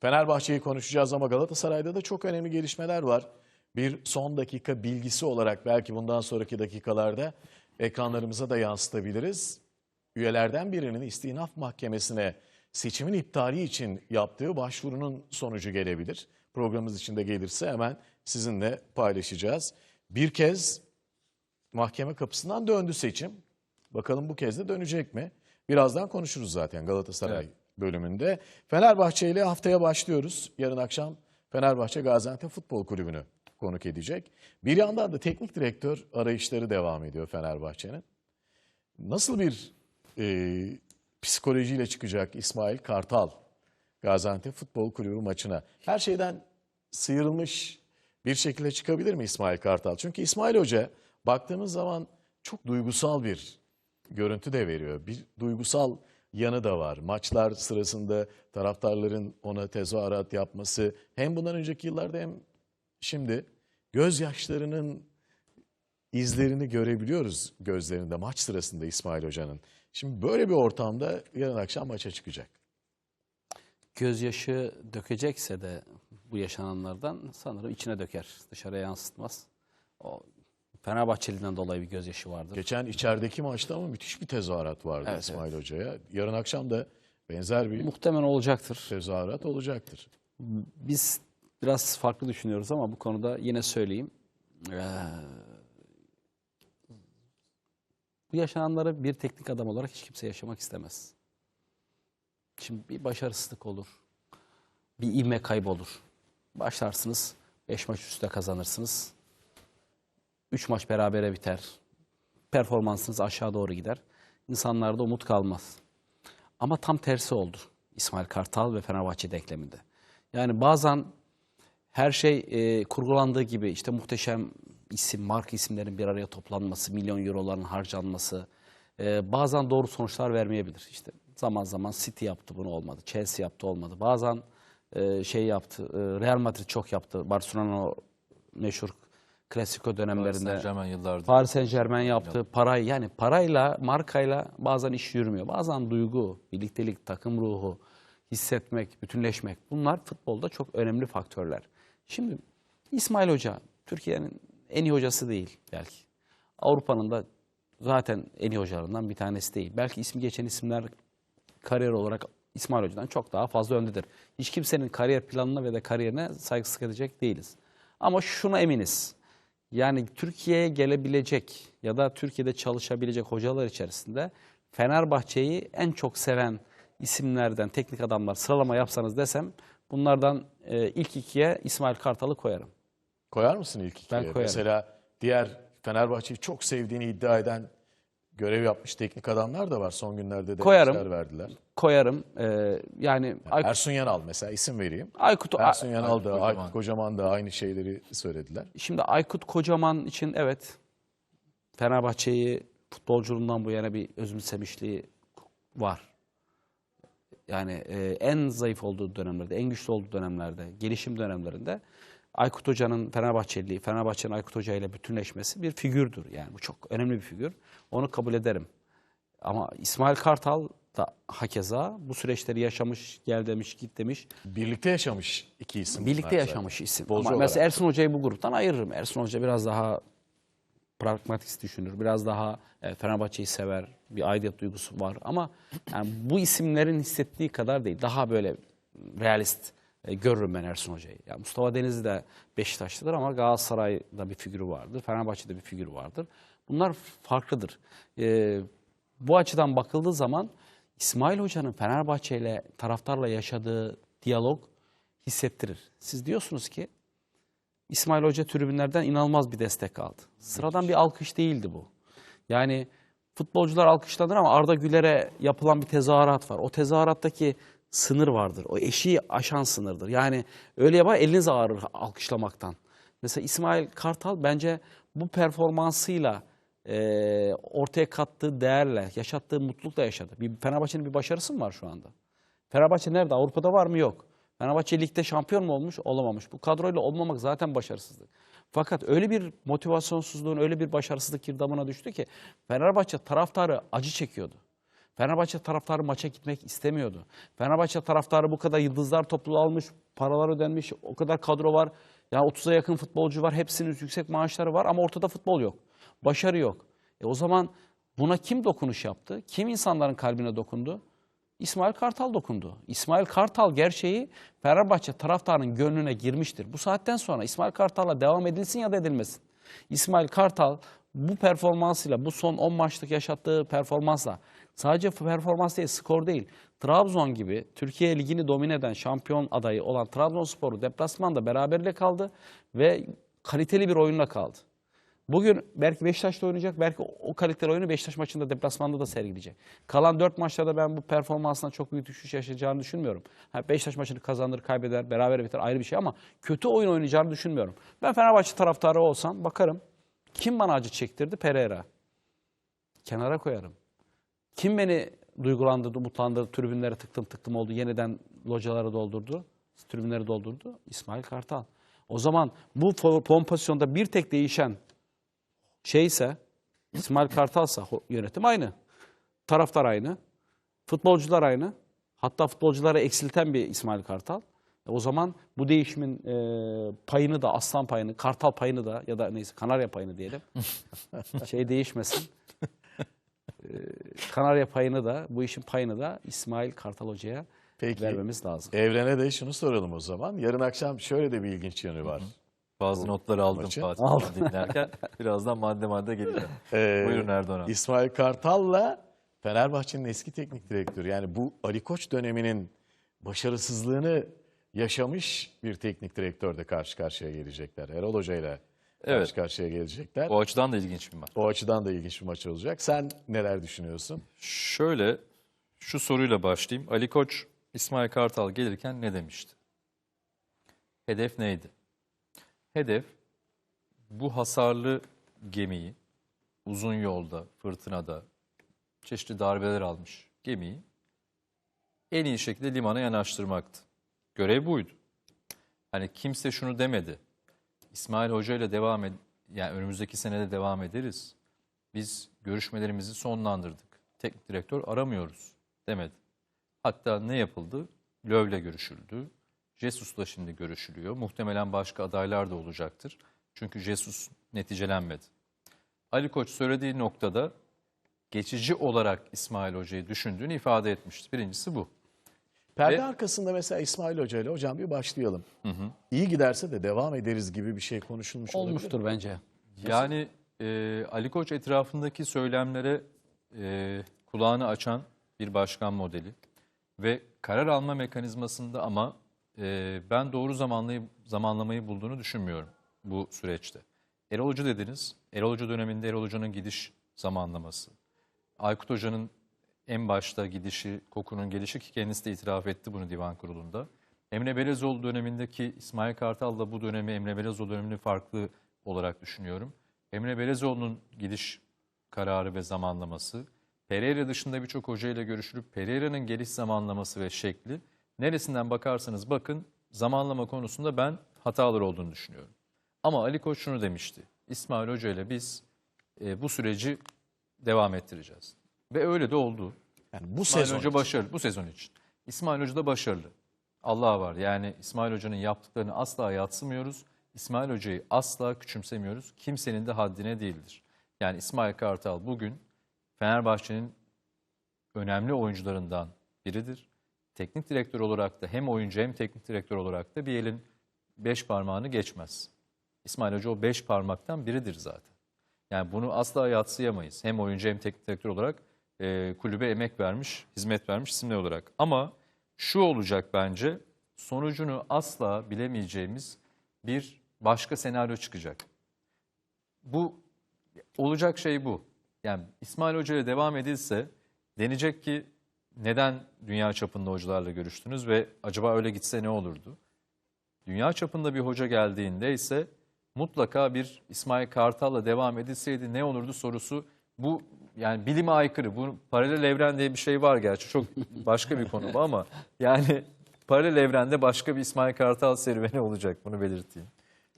Fenerbahçe'yi konuşacağız ama Galatasaray'da da çok önemli gelişmeler var. Bir son dakika bilgisi olarak belki bundan sonraki dakikalarda ekranlarımıza da yansıtabiliriz. Üyelerden birinin istinaf mahkemesine seçimin iptali için yaptığı başvurunun sonucu gelebilir. Programımız içinde gelirse hemen sizinle paylaşacağız. Bir kez mahkeme kapısından döndü seçim. Bakalım bu kez de dönecek mi? Birazdan konuşuruz zaten Galatasaray bölümünde. Fenerbahçe ile haftaya başlıyoruz. Yarın akşam Fenerbahçe Gaziantep Futbol Kulübü'nü konuk edecek. Bir yandan da teknik direktör arayışları devam ediyor Fenerbahçe'nin. Nasıl bir e, psikolojiyle çıkacak İsmail Kartal Gaziantep Futbol Kulübü maçına? Her şeyden sıyrılmış bir şekilde çıkabilir mi İsmail Kartal? Çünkü İsmail Hoca baktığınız zaman çok duygusal bir görüntü de veriyor. Bir duygusal yanı da var. Maçlar sırasında taraftarların ona tezahürat yapması hem bundan önceki yıllarda hem şimdi gözyaşlarının izlerini görebiliyoruz gözlerinde maç sırasında İsmail Hoca'nın. Şimdi böyle bir ortamda yarın akşam maça çıkacak. Gözyaşı dökecekse de bu yaşananlardan sanırım içine döker. Dışarıya yansıtmaz. O Fenerbahçeli'den dolayı bir gözyaşı vardır. Geçen içerideki maçta ama müthiş bir tezahürat vardı Evet, İsmail Hoca'ya. Yarın akşam da benzer bir Muhtemelen olacaktır. tezahürat olacaktır. Biz biraz farklı düşünüyoruz ama bu konuda yine söyleyeyim. Ee, bu yaşananları bir teknik adam olarak hiç kimse yaşamak istemez. Şimdi bir başarısızlık olur. Bir ivme kaybolur. Başlarsınız, beş maç üstte kazanırsınız. Üç maç berabere biter. Performansınız aşağı doğru gider. İnsanlarda umut kalmaz. Ama tam tersi oldu İsmail Kartal ve Fenerbahçe denkleminde. Yani bazen her şey e, kurgulandığı gibi işte muhteşem isim, marka isimlerin bir araya toplanması, milyon euroların harcanması e, bazen doğru sonuçlar vermeyebilir. İşte zaman zaman City yaptı bunu olmadı, Chelsea yaptı olmadı. Bazen e, şey yaptı, e, Real Madrid çok yaptı. Barcelona meşhur Klasiko dönemlerinde. Yıllardır. Paris Saint Germain yaptığı parayı yani parayla markayla bazen iş yürümüyor. Bazen duygu, birliktelik, takım ruhu, hissetmek, bütünleşmek bunlar futbolda çok önemli faktörler. Şimdi İsmail Hoca Türkiye'nin en iyi hocası değil belki. Avrupa'nın da zaten en iyi hocalarından bir tanesi değil. Belki ismi geçen isimler kariyer olarak İsmail Hoca'dan çok daha fazla öndedir. Hiç kimsenin kariyer planına ve de kariyerine saygısızlık edecek değiliz. Ama şuna eminiz. Yani Türkiye'ye gelebilecek ya da Türkiye'de çalışabilecek hocalar içerisinde Fenerbahçe'yi en çok seven isimlerden teknik adamlar sıralama yapsanız desem bunlardan e, ilk ikiye İsmail Kartal'ı koyarım. Koyar mısın ilk ikiye? Ben koyarım. Mesela diğer Fenerbahçe'yi çok sevdiğini iddia eden görev yapmış teknik adamlar da var. Son günlerde de Koyarım. verdiler. Koyarım. E, yani Aykut, Ersun Yanal mesela isim vereyim. Aykut, Ersun Yanal da, Kocaman. Aykut Kocaman da aynı şeyleri söylediler. Şimdi Aykut Kocaman için evet Fenerbahçe'yi futbolculuğundan bu yana bir özümsemişliği var. Yani e, en zayıf olduğu dönemlerde, en güçlü olduğu dönemlerde, gelişim dönemlerinde Aykut Hoca'nın Fenerbahçeliliği, Fenerbahçe'nin Aykut Hoca ile bütünleşmesi bir figürdür. Yani bu çok önemli bir figür. Onu kabul ederim. Ama İsmail Kartal da hakeza bu süreçleri yaşamış, gel demiş, git demiş. Birlikte yaşamış iki isim. Birlikte zaten. yaşamış isim. Futbolcu Ama olarak. mesela Ersun Hoca'yı bu gruptan ayırırım. Ersun Hoca biraz daha pragmatist düşünür. Biraz daha e, Fenerbahçe'yi sever. Bir aidiyet duygusu var. Ama yani bu isimlerin hissettiği kadar değil. Daha böyle realist e, görürüm ben Ersun Hoca'yı. Yani Mustafa Denizli de Beşiktaşlıdır ama Galatasaray'da bir figürü vardır. Fenerbahçe'de bir figürü vardır. Bunlar farklıdır. E, bu açıdan bakıldığı zaman İsmail Hoca'nın Fenerbahçe ile taraftarla yaşadığı diyalog hissettirir. Siz diyorsunuz ki İsmail Hoca tribünlerden inanılmaz bir destek aldı. Sıradan bir alkış değildi bu. Yani futbolcular alkışlanır ama Arda Güler'e yapılan bir tezahürat var. O tezahürattaki sınır vardır. O eşiği aşan sınırdır. Yani öyle yapar eliniz ağrır alkışlamaktan. Mesela İsmail Kartal bence bu performansıyla e, ortaya kattığı değerle, yaşattığı mutlulukla yaşadı. Bir Fenerbahçe'nin bir başarısı mı var şu anda? Fenerbahçe nerede? Avrupa'da var mı? Yok. Fenerbahçe ligde şampiyon mu olmuş? Olamamış. Bu kadroyla olmamak zaten başarısızlık. Fakat öyle bir motivasyonsuzluğun, öyle bir başarısızlık girdabına düştü ki Fenerbahçe taraftarı acı çekiyordu. Fenerbahçe taraftarı maça gitmek istemiyordu. Fenerbahçe taraftarı bu kadar yıldızlar topluluğu almış, paralar ödenmiş, o kadar kadro var. Ya 30'a yakın futbolcu var, hepsinin yüksek maaşları var ama ortada futbol yok. Başarı yok. E o zaman buna kim dokunuş yaptı? Kim insanların kalbine dokundu? İsmail Kartal dokundu. İsmail Kartal gerçeği Fenerbahçe taraftarının gönlüne girmiştir. Bu saatten sonra İsmail Kartal'la devam edilsin ya da edilmesin. İsmail Kartal bu performansıyla, bu son 10 maçlık yaşattığı performansla sadece performans değil, skor değil. Trabzon gibi Türkiye Ligi'ni domine eden şampiyon adayı olan Trabzonspor'u deplasmanda beraberle kaldı ve kaliteli bir oyunla kaldı. Bugün belki Beşiktaş'ta oynayacak, belki o kaliteli oyunu Beşiktaş maçında deplasmanda da sergileyecek. Kalan 4 maçlarda ben bu performansına çok büyük düşüş yaşayacağını düşünmüyorum. Ha, Beşiktaş maçını kazanır, kaybeder, beraber biter ayrı bir şey ama kötü oyun oynayacağını düşünmüyorum. Ben Fenerbahçe taraftarı olsam bakarım. Kim bana acı çektirdi? Pereira. Kenara koyarım. Kim beni duygulandırdı, umutlandırdı, tribünlere tıktım tıktım oldu, yeniden locaları doldurdu, tribünleri doldurdu? İsmail Kartal. O zaman bu pozisyonda bir tek değişen şeyse, İsmail Kartal'sa yönetim aynı. Taraftar aynı. Futbolcular aynı. Hatta futbolcuları eksilten bir İsmail Kartal. E o zaman bu değişimin e, payını da, aslan payını, kartal payını da ya da neyse kanarya payını diyelim. şey değişmesin. Kanarya payını da, bu işin payını da İsmail Kartal Hoca'ya Peki. vermemiz lazım. Evrene de şunu soralım o zaman. Yarın akşam şöyle de bir ilginç yanı var. Bazı notları aldım maçı. Fatih Aldım. dinlerken. Birazdan madde madde geleceğim. Ee, Buyurun Erdoğan abi. İsmail Kartal'la Fenerbahçe'nin eski teknik direktörü yani bu Ali Koç döneminin başarısızlığını yaşamış bir teknik direktör de karşı karşıya gelecekler. Erol Hoca ile karşı Evet. karşıya gelecekler. O açıdan da ilginç bir maç. O açıdan da ilginç bir maç olacak. Sen neler düşünüyorsun? Şöyle şu soruyla başlayayım. Ali Koç İsmail Kartal gelirken ne demişti? Hedef neydi? Hedef bu hasarlı gemiyi uzun yolda, fırtınada çeşitli darbeler almış gemiyi en iyi şekilde limana yanaştırmaktı. Görev buydu. Hani kimse şunu demedi. İsmail Hoca ile devam ed yani önümüzdeki senede devam ederiz. Biz görüşmelerimizi sonlandırdık. Teknik direktör aramıyoruz demedi. Hatta ne yapıldı? Löv'le görüşüldü. Jesus'la şimdi görüşülüyor. Muhtemelen başka adaylar da olacaktır. Çünkü Jesus neticelenmedi. Ali Koç söylediği noktada geçici olarak İsmail Hoca'yı düşündüğünü ifade etmişti. Birincisi bu. Perde Ve- arkasında mesela İsmail Hoca ile hocam bir başlayalım. İyi giderse de devam ederiz gibi bir şey konuşulmuş olabilir. Olmuştur bence. Yani e, Ali Koç etrafındaki söylemlere e, kulağını açan bir başkan modeli ve karar alma mekanizmasında ama e, ben doğru zamanlayı, zamanlamayı bulduğunu düşünmüyorum bu süreçte. Erol Hoca dediniz. Erol Hoca döneminde Erol Hoca'nın gidiş zamanlaması. Aykut Hoca'nın en başta gidişi, kokunun gelişi ki kendisi de itiraf etti bunu divan kurulunda. Emre Belezoğlu dönemindeki İsmail Kartal'la bu dönemi Emre Belezoğlu dönemini farklı olarak düşünüyorum. Emre Belezoğlu'nun gidiş kararı ve zamanlaması, Pereira dışında birçok hocayla görüşülüp Pereira'nın geliş zamanlaması ve şekli neresinden bakarsanız bakın zamanlama konusunda ben hatalar olduğunu düşünüyorum. Ama Ali Koç şunu demişti. İsmail Hoca ile biz e, bu süreci devam ettireceğiz. Ve öyle de oldu. Yani bu İsmail sezon Hoca için. başarılı bu sezon için. İsmail Hoca da başarılı. Allah var. Yani İsmail Hoca'nın yaptıklarını asla yatsımıyoruz. İsmail Hoca'yı asla küçümsemiyoruz. Kimsenin de haddine değildir. Yani İsmail Kartal bugün Fenerbahçe'nin önemli oyuncularından biridir. Teknik direktör olarak da hem oyuncu hem teknik direktör olarak da bir elin beş parmağını geçmez. İsmail Hoca o beş parmaktan biridir zaten. Yani bunu asla yatsıyamayız. Hem oyuncu hem teknik direktör olarak e, kulübe emek vermiş, hizmet vermiş isimler olarak. Ama şu olacak bence, sonucunu asla bilemeyeceğimiz bir başka senaryo çıkacak. Bu olacak şey bu. Yani İsmail Hoca ile devam edilse denecek ki neden dünya çapında hocalarla görüştünüz ve acaba öyle gitse ne olurdu? Dünya çapında bir hoca geldiğinde ise mutlaka bir İsmail Kartal'la devam edilseydi ne olurdu sorusu bu yani bilime aykırı. Bu paralel evren diye bir şey var gerçi çok başka bir konu bu ama yani paralel evrende başka bir İsmail Kartal serüveni olacak bunu belirteyim.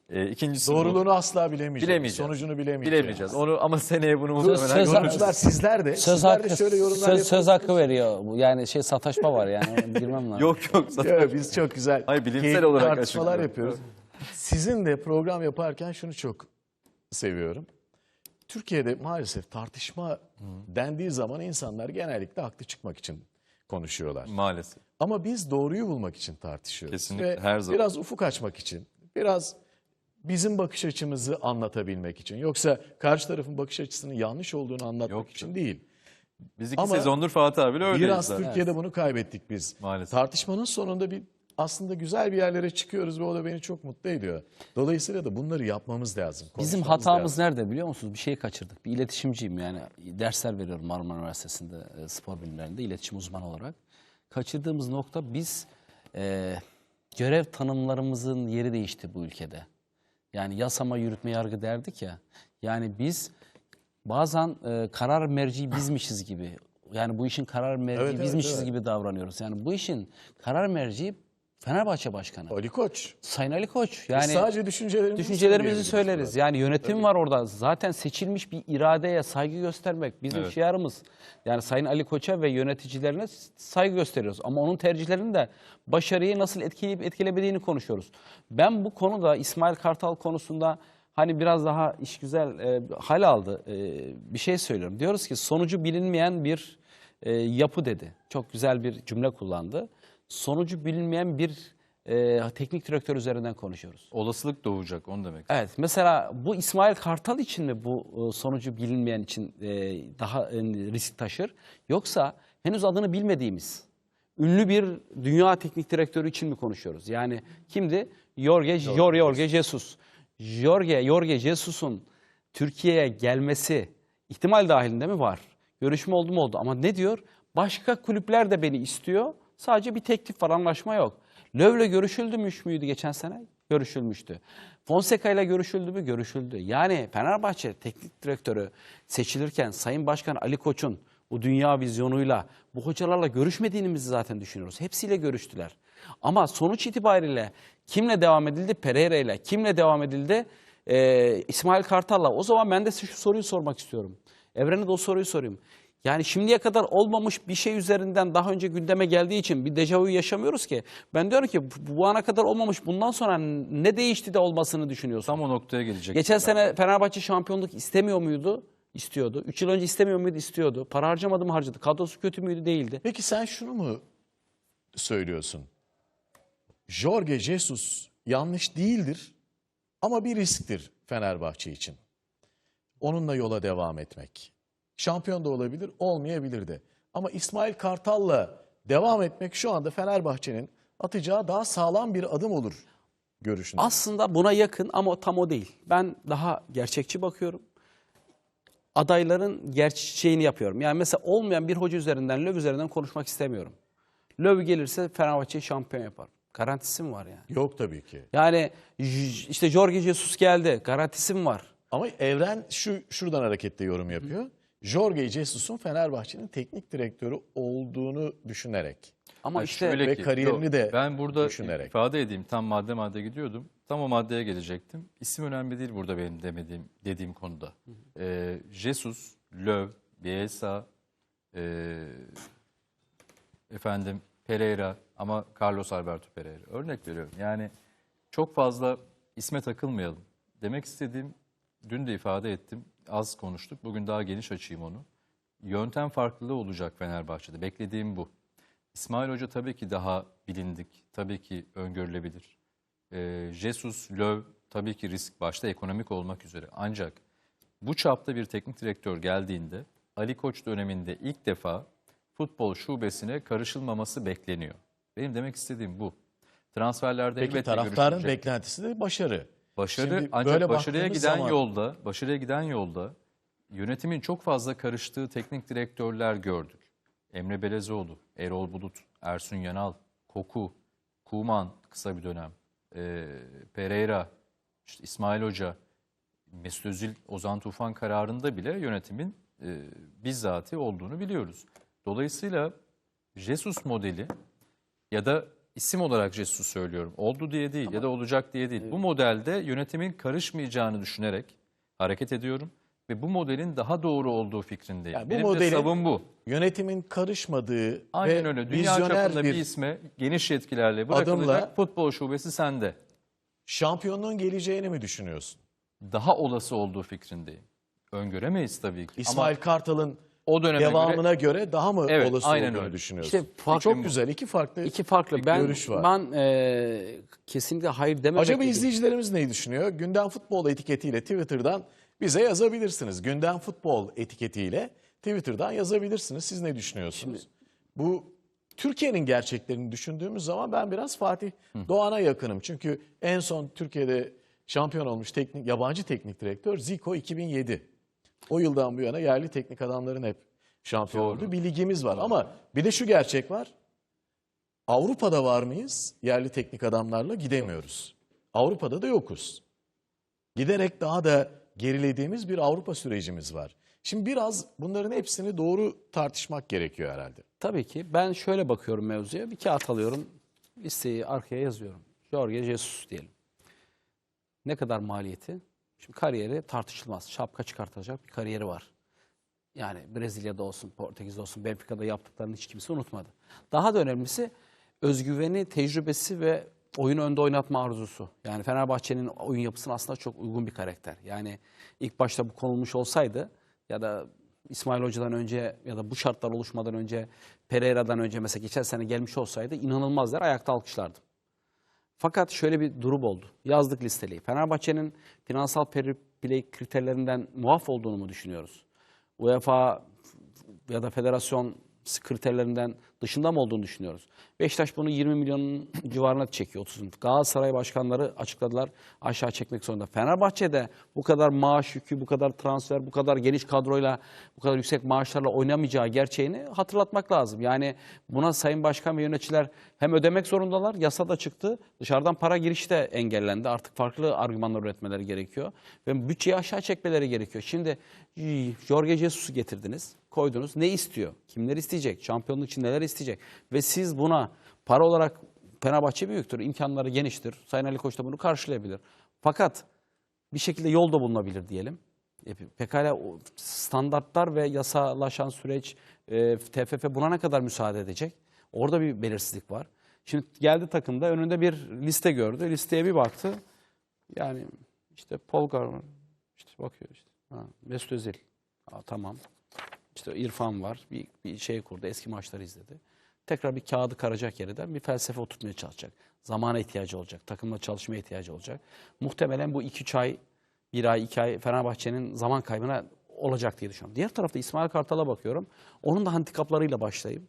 E, ikincisi bu. Doğruluğunu asla bilemeyeceğiz. Bilemeyeceğiz. Sonucunu bilemeyeceğiz. bilemeyeceğiz. Onu ama seneye bunu muhtemelen söz- Yorumcular sizler de, Söz sizler hakkı, de şöyle yorumlar söz, söz hakkı veriyor. Bu Yani şey sataşma var yani. Girmem lazım. Yok yok. zaten- Evet, biz çok güzel Hayır, bilimsel olarak tartışmalar açıklıyor. yapıyoruz. Sizin de program yaparken şunu çok seviyorum. Türkiye'de maalesef tartışma dendiği zaman insanlar genellikle haklı çıkmak için konuşuyorlar. Maalesef. Ama biz doğruyu bulmak için tartışıyoruz. Kesinlikle, Ve her zaman. Biraz ufuk açmak için, biraz bizim bakış açımızı anlatabilmek için. Yoksa karşı tarafın bakış açısının yanlış olduğunu anlatmak Yok için değil. Biz iki Ama sezondur Fatih abiyle öyleyiz Biraz zaten. Türkiye'de bunu kaybettik biz. Maalesef. Tartışmanın sonunda bir aslında güzel bir yerlere çıkıyoruz ve o da beni çok mutlu ediyor. Dolayısıyla da bunları yapmamız lazım. Bizim hatamız lazım. nerede biliyor musunuz? Bir şeyi kaçırdık. Bir iletişimciyim yani. Dersler veriyorum Marmara Üniversitesi'nde e, spor bilimlerinde iletişim uzmanı olarak. Kaçırdığımız nokta biz e, görev tanımlarımızın yeri değişti bu ülkede. Yani yasama, yürütme, yargı derdik ya. Yani biz bazen e, karar merci bizmişiz gibi. Yani bu işin karar merci Evet, evet, bizmişiz evet. gibi davranıyoruz. Yani bu işin karar merci Fenerbahçe Başkanı. Ali Koç. Sayın Ali Koç. Yani, Yani sadece düşüncelerimizi, Düşüncelerimizi söyleriz. Yani yönetim var orada. Zaten seçilmiş bir iradeye saygı göstermek bizim Evet. şiarımız. Yani Sayın Ali Koç'a ve yöneticilerine saygı gösteriyoruz. Ama onun tercihlerinin de başarıyı nasıl etkileyip etkilemediğini konuşuyoruz. Ben bu konuda İsmail Kartal konusunda hani biraz daha iş güzel e, hal aldı. E, bir şey söylüyorum. Diyoruz ki sonucu bilinmeyen bir e, yapı dedi. Çok güzel bir cümle kullandı. Sonucu bilinmeyen bir e, teknik direktör üzerinden konuşuyoruz. Olasılık doğacak onu demek. Evet mesela bu İsmail Kartal için mi bu e, sonucu bilinmeyen için e, daha e, risk taşır? Yoksa henüz adını bilmediğimiz ünlü bir dünya teknik direktörü için mi konuşuyoruz? Yani kimdi? Jorge, Jorge, Jorge Jesus. Jorge, Jorge Jesus'un Türkiye'ye gelmesi ihtimal dahilinde mi var? Görüşme oldu mu oldu ama ne diyor? Başka kulüpler de beni istiyor. Sadece bir teklif var, anlaşma yok. Löv'le görüşüldümüş müydü geçen sene? Görüşülmüştü. Fonseca ile görüşüldü mü? Görüşüldü. Yani Fenerbahçe teknik direktörü seçilirken Sayın Başkan Ali Koç'un bu dünya vizyonuyla bu hocalarla görüşmediğimizi zaten düşünüyoruz. Hepsiyle görüştüler. Ama sonuç itibariyle kimle devam edildi? Pereira ile. Kimle devam edildi? Ee, İsmail Kartal'la. O zaman ben de size şu soruyu sormak istiyorum. Evren'e de o soruyu sorayım. Yani şimdiye kadar olmamış bir şey üzerinden daha önce gündeme geldiği için bir dejavu yaşamıyoruz ki. Ben diyorum ki bu- ana kadar olmamış bundan sonra ne değişti de olmasını düşünüyorsun? Tam o noktaya gelecek. Geçen sene Fenerbahçe şampiyonluk istemiyor muydu? İstiyordu. 3 yıl önce istemiyor muydu? İstiyordu. Para harcamadı mı? Harcadı. Kadrosu kötü müydü? Değildi. Peki sen şunu mu söylüyorsun? Jorge Jesus yanlış değildir ama bir risktir Fenerbahçe için. Onunla yola devam etmek. Şampiyon da olabilir, olmayabilir de. Ama İsmail Kartal'la devam etmek şu anda Fenerbahçe'nin atacağı daha sağlam bir adım olur görüşünde. Aslında buna yakın ama tam o değil. Ben daha gerçekçi bakıyorum. Adayların gerçeğini yapıyorum. Yani mesela olmayan bir hoca üzerinden, Löw üzerinden konuşmak istemiyorum. Löw gelirse Fenerbahçe'yi şampiyon yapar. Garantisi mi var yani? Yok tabii ki. Yani işte Jorge Jesus geldi. Garantisi mi var? Ama Evren şu şuradan hareketle yorum yapıyor. Jorge Jesus'un Fenerbahçe'nin teknik direktörü olduğunu düşünerek. Ama Yani işte ve ki, kariyerini de ben burada düşünerek. ifade edeyim tam madde madde gidiyordum. Tam o maddeye gelecektim. İsim önemli değil burada benim demediğim dediğim konuda. Ee, Jesus, Löw, Bielsa, e, efendim Pereira ama Carlos Alberto Pereira. Örnek veriyorum. Yani çok fazla isme takılmayalım. Demek istediğim dün de ifade ettim. Az konuştuk. Bugün daha geniş açayım onu. Yöntem farklılığı olacak Fenerbahçe'de. Beklediğim bu. İsmail Hoca tabii ki daha bilindik, tabii ki öngörülebilir. Ee, Jesus, Löw tabii ki risk başta ekonomik olmak üzere. Ancak bu çapta bir teknik direktör geldiğinde Ali Koç döneminde ilk defa futbol şubesine karışılmaması bekleniyor. Benim demek istediğim bu. Transferlerde Peki elbette taraftarın görüşülecek. beklentisi de başarı. Başarı Şimdi ancak böyle başarıya giden zaman- yolda, başarıya giden yolda yönetimin çok fazla karıştığı teknik direktörler gördük. Emre Belezoğlu, Erol Bulut, Ersun Yanal, Koku, Kuman kısa bir dönem, ee, Pereira, işte İsmail Hoca, Mesut Özil, Ozan Tufan kararında bile yönetimin e, bizzati olduğunu biliyoruz. Dolayısıyla Jesus modeli ya da isim olarak Jesus söylüyorum. Oldu diye değil ya da olacak diye değil. Bu modelde yönetimin karışmayacağını düşünerek hareket ediyorum ve bu modelin daha doğru olduğu fikrindeyim. Yani bu Benim de modelin- savım bu. Yönetimin karışmadığı Aynen ve öyle. Dünya çapında bir, bir isme geniş yetkilerle bırakılacak adımla- futbol şubesi sende. şampiyonluğun geleceğini mi düşünüyorsun? Daha olası olduğu fikrindeyim. Öngöremeyiz tabii ki. İsmail Ama Kartal'ın o döneme devamına göre göre, daha mı Evet, olası aynen olduğunu öyle. düşünüyorsun? İşte farklı Çok güzel. iki farklı İki farklı. bir Ben görüş var. ben e, kesinlikle hayır dememek. Acaba gibi- izleyicilerimiz ne düşünüyor? Gündem Futbol etiketiyle Twitter'dan bize yazabilirsiniz. Gündem Futbol etiketiyle Twitter'dan yazabilirsiniz. Siz ne düşünüyorsunuz? Bu Türkiye'nin gerçeklerini düşündüğümüz zaman ben biraz Fatih Doğan'a yakınım. Çünkü en son Türkiye'de şampiyon olmuş teknik yabancı teknik direktör Zico 2007. O yıldan bu yana yerli teknik adamların hep şampiyon Doğru. olduğu bir ligimiz var. Ama bir de şu gerçek var. Avrupa'da var mıyız? Yerli teknik adamlarla gidemiyoruz. Avrupa'da da yokuz. Giderek daha da gerilediğimiz bir Avrupa sürecimiz var. Şimdi biraz bunların hepsini doğru tartışmak gerekiyor herhalde. Tabii ki. Ben şöyle bakıyorum mevzuya. Bir kağıt alıyorum. Listeyi arkaya yazıyorum. Jorge Jesus diyelim. Ne kadar maliyeti? Şimdi kariyeri tartışılmaz. Şapka çıkartacak bir kariyeri var. Yani Brezilya'da olsun, Portekiz'de olsun, Benfica'da yaptıklarını hiç kimse unutmadı. Daha da önemlisi özgüveni, tecrübesi ve oyunu önde oynatma arzusu. Yani Fenerbahçe'nin oyun yapısına aslında çok uygun bir karakter. Yani ilk başta bu konulmuş olsaydı ya da İsmail Hoca'dan önce ya da bu şartlar oluşmadan önce Pereira'dan önce mesela geçen sene gelmiş olsaydı inanılmaz der ayakta alkışlardım. Fakat şöyle bir durum oldu. Yazdık listeliği. Fenerbahçe'nin finansal play kriterlerinden muaf olduğunu mu düşünüyoruz? UEFA ya da federasyon kriterlerinden dışında mı olduğunu düşünüyoruz? Beşiktaş bunu 20 milyonun civarına çekiyor. 30. Galatasaray başkanları açıkladılar aşağı çekmek zorunda. Fenerbahçe'de bu kadar maaş yükü, bu kadar transfer, bu kadar geniş kadroyla, bu kadar yüksek maaşlarla oynamayacağı gerçeğini hatırlatmak lazım. Yani buna Sayın Başkan ve yöneticiler hem ödemek zorundalar, yasada çıktı. Dışarıdan para girişi de engellendi. Artık farklı argümanlar üretmeleri gerekiyor. Ve bütçeyi aşağı çekmeleri gerekiyor. Şimdi Jorge Jesus'u getirdiniz, koydunuz. Ne istiyor? Kimler isteyecek? Şampiyonluk için neler isteyecek? Ve siz buna para olarak Fenerbahçe büyüktür, imkanları geniştir. Sayın Ali Koç da bunu karşılayabilir. Fakat bir şekilde yol da bulunabilir diyelim. E, Pekala standartlar ve yasalaşan süreç e, TFF buna ne kadar müsaade edecek? Orada bir belirsizlik var. Şimdi geldi takımda önünde bir liste gördü. Listeye bir baktı. Yani işte Paul Garman, işte bakıyor işte. Ha, Mesut Özil. Ha, tamam. İşte İrfan var. Bir, bir şey kurdu. Eski maçları izledi. Tekrar bir kağıdı karacak yerden bir felsefe oturtmaya çalışacak. Zamana ihtiyacı olacak. Takımla çalışmaya ihtiyacı olacak. Muhtemelen bu 2-3 ay, 1 ay, 2 ay Fenerbahçe'nin zaman kaybına olacak diye düşünüyorum. Diğer tarafta İsmail Kartal'a bakıyorum. Onun da handikaplarıyla başlayayım.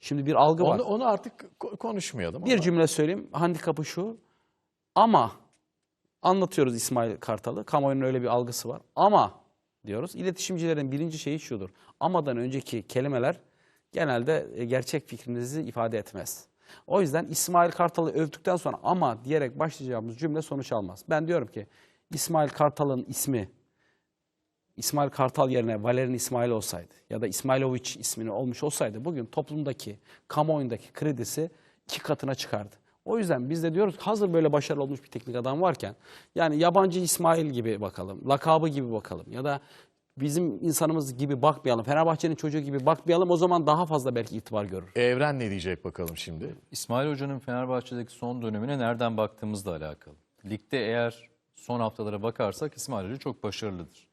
Şimdi bir algı var. Onu, onu artık ko- konuşmayalım. Bir ama cümle söyleyeyim. Handikapı şu. Ama anlatıyoruz İsmail Kartal'ı. Kamuoyunun öyle bir algısı var. Ama diyoruz. İletişimcilerin birinci şeyi şudur. Amadan önceki kelimeler genelde e, gerçek fikrinizi ifade etmez. O yüzden İsmail Kartal'ı övdükten sonra ama diyerek başlayacağımız cümle sonuç almaz. Ben diyorum ki İsmail Kartal'ın ismi İsmail Kartal yerine Valerian İsmail olsaydı ya da İsmailoviç ismini olmuş olsaydı bugün toplumdaki, kamuoyundaki kredisi iki katına çıkardı. O yüzden biz de diyoruz hazır böyle başarılı olmuş bir teknik adam varken yani yabancı İsmail gibi bakalım, lakabı gibi bakalım ya da bizim insanımız gibi bakmayalım, Fenerbahçe'nin çocuğu gibi bakmayalım o zaman daha fazla belki itibar görür. Evren ne diyecek bakalım şimdi? İsmail Hoca'nın Fenerbahçe'deki son dönemine nereden baktığımızla alakalı. Ligde eğer son haftalara bakarsak İsmail Hoca çok başarılıdır.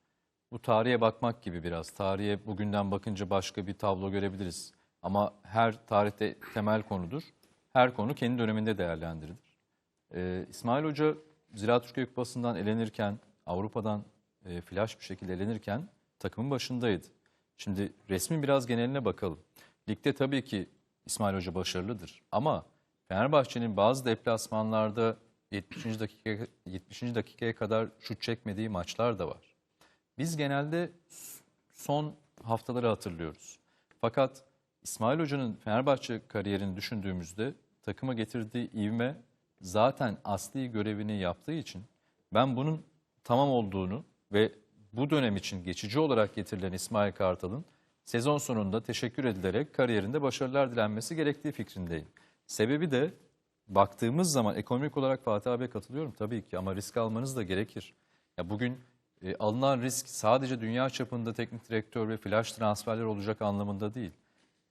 Bu tarihe bakmak gibi biraz. Tarihe bugünden bakınca başka bir tablo görebiliriz. Ama her tarihte temel konudur. Her konu kendi döneminde değerlendirilir. Ee, İsmail Hoca Ziraat Türkiye Kupası'ndan elenirken, Avrupa'dan e, flash bir şekilde elenirken takımın başındaydı. Şimdi resmin biraz geneline bakalım. Ligde tabii ki İsmail Hoca başarılıdır. Ama Fenerbahçe'nin bazı deplasmanlarda 70. dakika 70. dakikaya kadar şut çekmediği maçlar da var. Biz genelde son haftaları hatırlıyoruz. Fakat İsmail Hoca'nın Fenerbahçe kariyerini düşündüğümüzde takıma getirdiği ivme zaten asli görevini yaptığı için ben bunun tamam olduğunu ve bu dönem için geçici olarak getirilen İsmail Kartal'ın sezon sonunda teşekkür edilerek kariyerinde başarılar dilenmesi gerektiği fikrindeyim. Sebebi de baktığımız zaman ekonomik olarak Fatih abiye katılıyorum tabii ki ama risk almanız da gerekir. Ya bugün e, alınan risk sadece dünya çapında teknik direktör ve flash transferler olacak anlamında değil.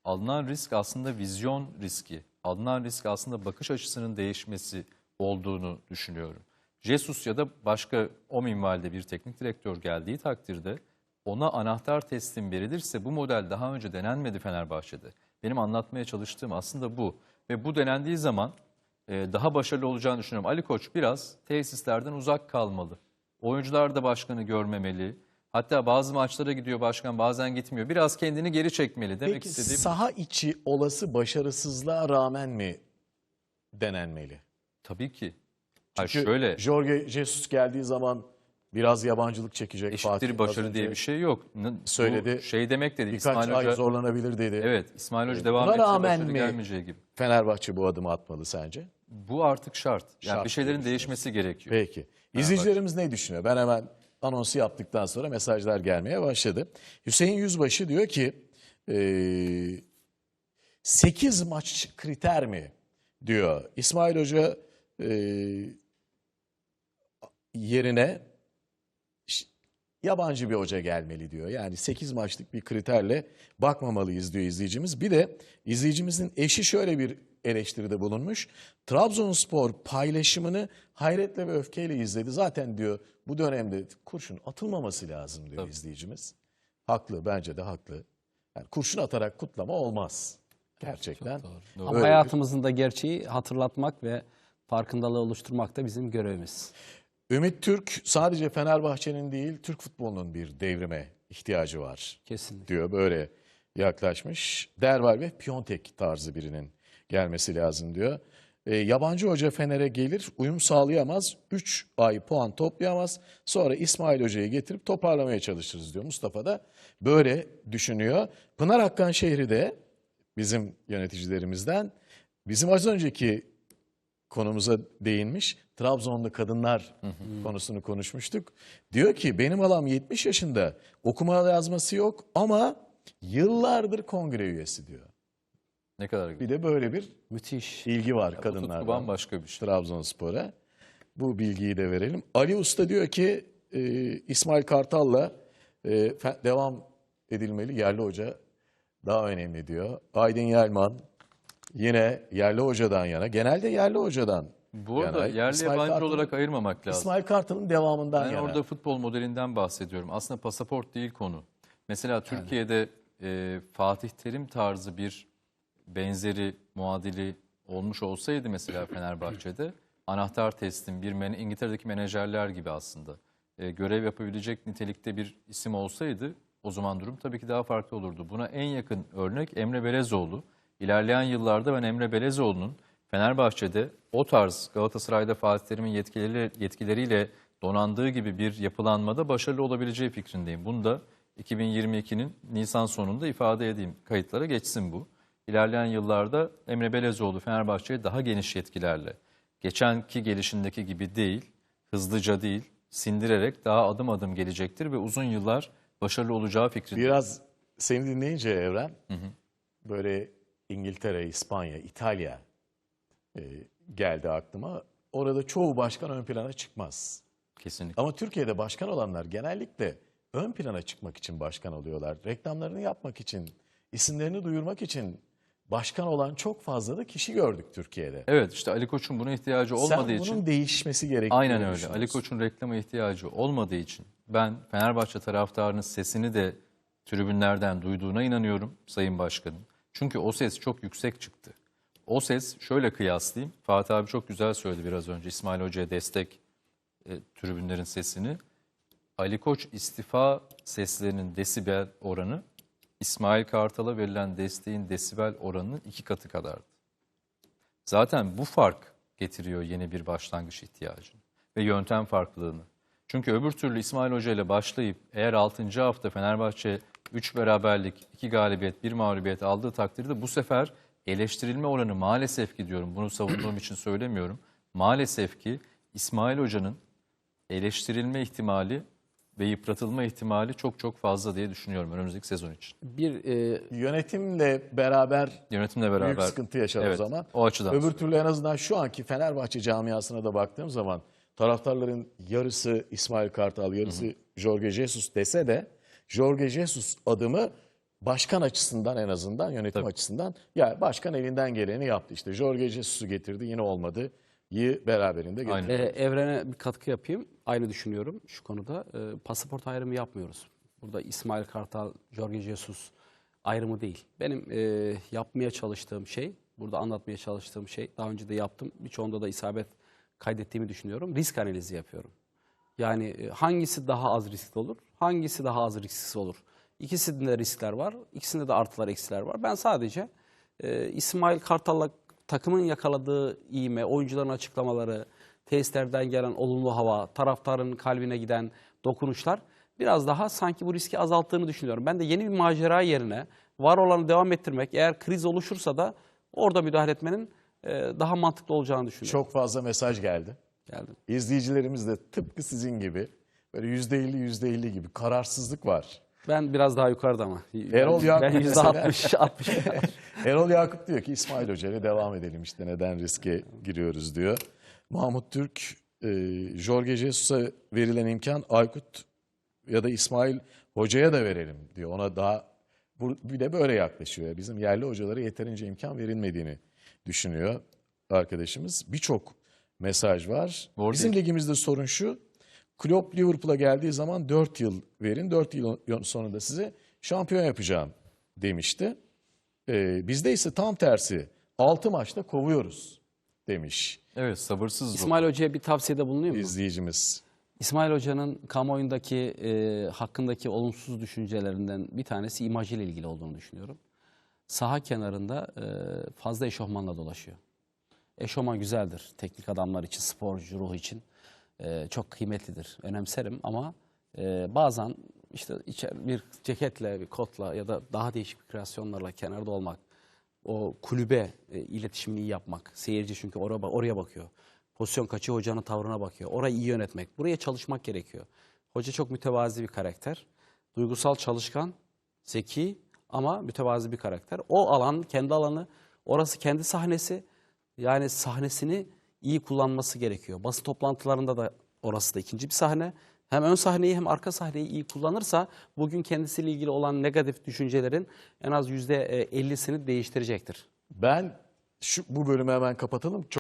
Alınan risk aslında vizyon riski. Alınan risk aslında bakış açısının değişmesi olduğunu düşünüyorum. Jesus ya da başka o minvalde bir teknik direktör geldiği takdirde ona anahtar teslim verilirse bu model daha önce denenmedi Fenerbahçe'de. Benim anlatmaya çalıştığım aslında bu. Ve bu denendiği zaman e, daha başarılı olacağını düşünüyorum. Ali Koç biraz tesislerden uzak kalmalı. Oyuncular da başkanı görmemeli. Hatta bazı maçlara gidiyor başkan bazen gitmiyor. Biraz kendini geri çekmeli demek Peki istediğim. saha içi olası başarısızlığa rağmen mi denenmeli? Tabii ki. Ha Çünkü şöyle Jorge Jesus geldiği zaman biraz yabancılık çekecek. Fatih eşittir başarı diye bir şey yok. N- bu söyledi. şey demek dedi. Birkaç İsmail ay Hoca, zorlanabilir dedi. Evet İsmail Hoca devam Buna etse rağmen başarı mi? gelmeyeceği gibi. Fenerbahçe bu adımı atmalı sence? Bu artık şart. Yani Şart bir şeylerin diye değişmesi gerekiyor. Peki. İzleyicilerimiz ne düşünüyor? Ben hemen anonsu yaptıktan sonra mesajlar gelmeye başladı. Hüseyin Yüzbaşı diyor ki 8 maç kriter mi diyor. İsmail Hoca e, yerine yabancı bir hoca gelmeli diyor. Yani 8 maçlık bir kriterle bakmamalıyız diyor izleyicimiz. Bir de izleyicimizin eşi şöyle bir eleştiride bulunmuş. Trabzonspor paylaşımını hayretle ve öfkeyle izledi. Zaten diyor bu dönemde kurşun atılmaması lazım diyor izleyicimiz. Haklı bence de haklı. Yani kurşun atarak kutlama olmaz. Gerçekten. Ama Öyle bir- hayatımızın da gerçeği hatırlatmak ve farkındalığı oluşturmak da bizim görevimiz. Ümit Türk sadece Fenerbahçe'nin değil Türk futbolunun bir devrime ihtiyacı var. Kesinlikle. diyor böyle yaklaşmış. Derval ve Piontek tarzı birinin gelmesi lazım diyor. E, yabancı hoca Fener'e gelir, uyum sağlayamaz, 3 ay puan toplayamaz. Sonra İsmail Hoca'yı getirip toparlamaya çalışırız diyor. Mustafa da böyle düşünüyor. Pınar Hakkan şehri de bizim yöneticilerimizden bizim az önceki konumuza değinmiş. Trabzonlu kadınlar konusunu konuşmuştuk. Diyor ki benim halam 70 yaşında okuma yazması yok ama yıllardır kongre üyesi diyor. Ne kadar güzel. Bir de böyle bir Müthiş. ilgi var kadınlardan. bambaşka bir şey. Trabzonspor'a. Bu bilgiyi de verelim. Ali Usta diyor ki e, İsmail Kartal'la e, devam edilmeli. Yerli hoca daha önemli diyor. Aydın Yelman yine yerli hocadan yana. Genelde yerli hocadan Bu arada yana. yerli İsmail yabancı Kartal- olarak ayırmamak lazım. İsmail Kartal'ın devamından Ben yana. orada futbol modelinden bahsediyorum. Aslında pasaport değil konu. Mesela Türkiye'de e, Fatih Terim tarzı bir benzeri muadili olmuş olsaydı mesela Fenerbahçe'de anahtar teslim bir men- İngiltere'deki menajerler gibi aslında e, görev yapabilecek nitelikte bir isim olsaydı o zaman durum tabii ki daha farklı olurdu. Buna en yakın örnek Emre Belezoğlu. İlerleyen yıllarda ben Emre Belezoğlu'nun Fenerbahçe'de o tarz Galatasaray'da Fatih Terim'in yetkileri, yetkileriyle donandığı gibi bir yapılanmada başarılı olabileceği fikrindeyim. Bunu da 2022'nin Nisan sonunda ifade edeyim. Kayıtlara geçsin bu. İlerleyen yıllarda Emre Belezoğlu Fenerbahçe'ye daha geniş yetkilerle, geçenki gelişindeki gibi değil, hızlıca değil, sindirerek daha adım adım gelecektir ve uzun yıllar başarılı olacağı fikrindeyim. Biraz seni dinleyince Evren böyle İngiltere, İspanya, İtalya e, geldi aklıma. Orada çoğu başkan ön plana çıkmaz. Kesinlikle. Ama Türkiye'de başkan olanlar genellikle ön plana çıkmak için başkan oluyorlar. Reklamlarını yapmak için, isimlerini duyurmak için başkan olan çok fazla da kişi gördük Türkiye'de. Evet işte Ali Koç'un buna ihtiyacı olmadığı Sen bunun için değişmesi gerektiğini Aynen öyle. Ali Koç'un reklama ihtiyacı olmadığı için ben Fenerbahçe taraftarının sesini de tribünlerden duyduğuna inanıyorum Sayın Başkanım. Çünkü o ses çok yüksek çıktı. O ses şöyle kıyaslayayım. Fatih abi çok güzel söyledi biraz önce İsmail Hoca'ya destek e, tribünlerin sesini. Ali Koç istifa seslerinin desibel oranı İsmail Kartal'a verilen desteğin desibel oranının iki katı kadardı. Zaten bu fark getiriyor yeni bir başlangıç ihtiyacını ve yöntem farklılığını. Çünkü öbür türlü İsmail Hoca ile başlayıp eğer 6. hafta Fenerbahçe 3 beraberlik, 2 galibiyet, 1 mağlubiyet aldığı takdirde bu sefer eleştirilme oranı maalesef ki diyorum bunu savunduğum için söylemiyorum. Maalesef ki İsmail Hoca'nın eleştirilme ihtimali ve yıpratılma ihtimali çok çok fazla diye düşünüyorum önümüzdeki sezon için. Bir e, Yönetimle beraber Yönetimle beraber. büyük sıkıntı yaşar Evet, o zaman. o açıdan. Öbür türlü en azından şu anki Fenerbahçe camiasına da baktığım zaman taraftarların yarısı İsmail Kartal, yarısı Jorge Jesus dese de Jorge Jesus adımı başkan açısından en azından yönetim açısından ya başkan elinden geleni yaptı işte. Jorge Jesus'u getirdi yine olmadı. İyi beraberinde getirdi. Aynen. e, evrene bir katkı yapayım. Aynı düşünüyorum şu konuda. E, pasaport ayrımı yapmıyoruz. Burada İsmail Kartal, Jorge Jesus ayrımı değil. Benim e, yapmaya çalıştığım şey, burada anlatmaya çalıştığım şey, daha önce de yaptım. Birçoğunda da isabet kaydettiğimi düşünüyorum. Risk analizi yapıyorum. Yani e, hangisi daha az riskli olur, hangisi daha az risksiz olur? İkisinde de riskler var, ikisinde de artılar eksiler var. Ben sadece e, İsmail Kartal'la takımın yakaladığı iğme, oyuncuların açıklamaları, tesislerden gelen olumlu hava, taraftarın kalbine giden dokunuşlar biraz daha sanki bu riski azalttığını düşünüyorum. Ben de yeni bir macera yerine var olanı devam ettirmek, eğer kriz oluşursa da orada müdahale etmenin e, daha mantıklı olacağını düşünüyorum. Çok fazla mesaj geldi. Geldi. İzleyicilerimiz de tıpkı sizin gibi böyle yüzde elli yüzde elli gibi kararsızlık var. Ben biraz daha yukarıda ama. Erol Yakup ben yüzde altmış, altmış. Erol Yakup diyor ki İsmail Hoca ile devam edelim işte neden riske giriyoruz diyor. Mahmut Türk, e, Jorge Jesus'a verilen imkan Aykut ya da İsmail Hoca'ya da verelim diyor. Ona daha bu, bir de böyle yaklaşıyor. Bizim yerli hocalara yeterince imkan verilmediğini düşünüyor arkadaşımız. Birçok mesaj var. Doğru Bizim değil. ligimizde sorun şu. Klopp Liverpool'a geldiği zaman 4 yıl verin. 4 yıl sonunda size şampiyon yapacağım demişti. Ee, bizde ise tam tersi 6 maçta kovuyoruz demiş Evet sabırsız. İsmail Hoca'ya bir tavsiyede bulunuyor mu? izleyicimiz. İsmail Hoca'nın kamuoyundaki e, hakkındaki olumsuz düşüncelerinden bir tanesi imajıyla ilgili olduğunu düşünüyorum. Saha kenarında e, fazla eşofmanla dolaşıyor. Eşofman güzeldir teknik adamlar için, sporcu ruhu için e, çok kıymetlidir. Önemserim ama e, bazen işte içer, bir ceketle, bir kotla ya da daha değişik bir kreasyonlarla kenarda olmak, o kulübe e, iletişimini iyi yapmak, seyirci çünkü oraya, oraya bakıyor. Pozisyon kaçıyor, hocanın tavrına bakıyor. Orayı iyi yönetmek, buraya çalışmak gerekiyor. Hoca çok mütevazi bir karakter. Duygusal, çalışkan, zeki ama mütevazi bir karakter. O alan, kendi alanı, orası kendi sahnesi. Yani sahnesini iyi kullanması gerekiyor. Basın toplantılarında da orası da ikinci bir sahne. Hem ön sahneyi hem arka sahneyi iyi kullanırsa bugün kendisiyle ilgili olan negatif düşüncelerin en az %50'sini değiştirecektir. Ben şu bu bölümü hemen kapatalım. Çok